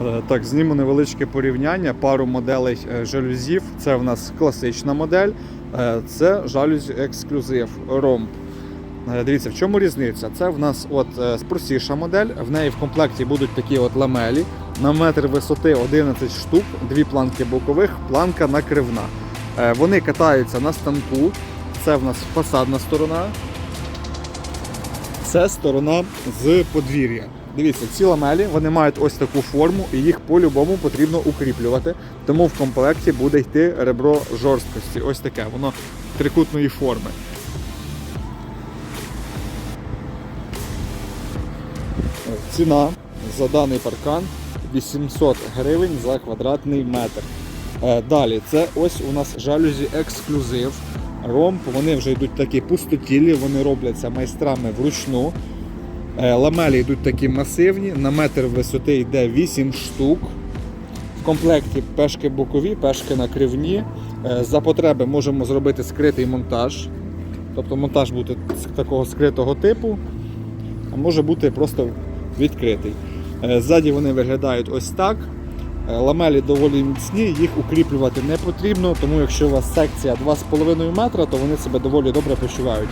Е, Так, зніму невеличке порівняння, пару моделей е, жалюзів. Це в нас класична модель, е, це жалюзі ексклюзив ромб. Дивіться, в чому різниця? Це в нас от простіша модель. В неї в комплекті будуть такі от ламелі на метр висоти 11 штук, дві планки бокових, планка накривна. Вони катаються на станку. Це в нас фасадна сторона. Це сторона з подвір'я. Дивіться, ці ламелі вони мають ось таку форму, і їх по-любому потрібно укріплювати. Тому в комплекті буде йти ребро жорсткості. Ось таке, воно трикутної форми. Ціна за даний паркан 800 гривень за квадратний метр. Е, Далі, це ось у нас жалюзі ексклюзив. Ромб, вони вже йдуть такі пустотілі, вони робляться майстрами вручну. Е, Ламелі йдуть такі масивні, на метр висоти йде 8 штук. В комплекті пешки бокові, пешки накривні. Е, За потреби можемо зробити скритий монтаж. Тобто монтаж буде такого скритого типу, а може бути просто відкритий. Е, Ззаді вони виглядають ось так. Ламелі доволі міцні, їх укріплювати не потрібно, тому якщо у вас секція 2,5 метра, то вони себе доволі добре почувають.